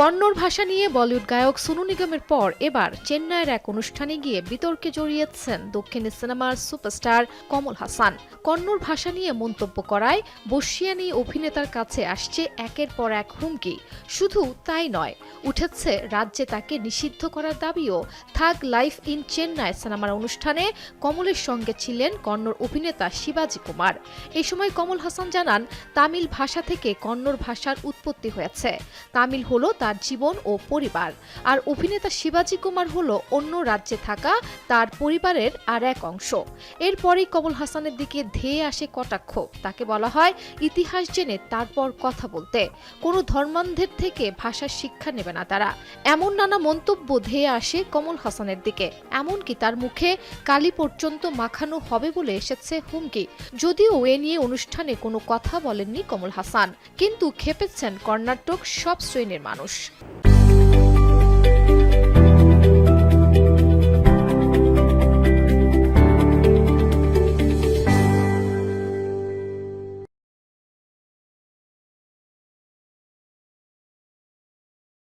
কন্নড় ভাষা নিয়ে বলিউড গায়ক সোনু নিগমের পর এবার চেন্নাইয়ের এক অনুষ্ঠানে গিয়ে বিতর্কে জড়িয়েছেন দক্ষিণী সিনেমার সুপারস্টার কমল হাসান। কন্নড় ভাষা নিয়ে মন্তব্য করায় বর্ষিয়ানি অভিনেতার কাছে আসছে একের পর এক হুমকি। শুধু তাই নয়, উঠেছে রাজ্যে তাকে নিষিদ্ধ করার দাবিও। থাক লাইফ ইন চেন্নাই সিনেমার অনুষ্ঠানে কমলের সঙ্গে ছিলেন কন্নড় অভিনেতা শিবাজি কুমার। এ সময় কমল হাসান জানান, তামিল ভাষা থেকে কন্নড় ভাষার উৎপত্তি হয়েছে। তামিল হলো তার জীবন ও পরিবার। আর অভিনেতা শিবাজি কুমার হলো অন্য রাজ্যে থাকা তার পরিবারের আর এক অংশ। এরপরেই কমল হাসানের দিকে ধেয়ে আসে কটাক্ষ। তাকে বলা হয় ইতিহাস জেনে তারপর কথা বলতে। কোনো ধর্মান্ধের থেকে ভাষার শিক্ষা নেবে না তারা। এমন নানা মন্তব্য ধেয়ে আসে কমল হাসানের দিকে। এমনকি তার মুখে কালি পর্যন্ত মাখানো হবে বলে এসেছে হুমকি। যদিও এ নিয়ে অনুষ্ঠানে কোনো কথা বলেননি কমল হাসান। কিন্তু খেপেছেন কর্ণাটক সব শ্রেণির মানুষ। Bosch.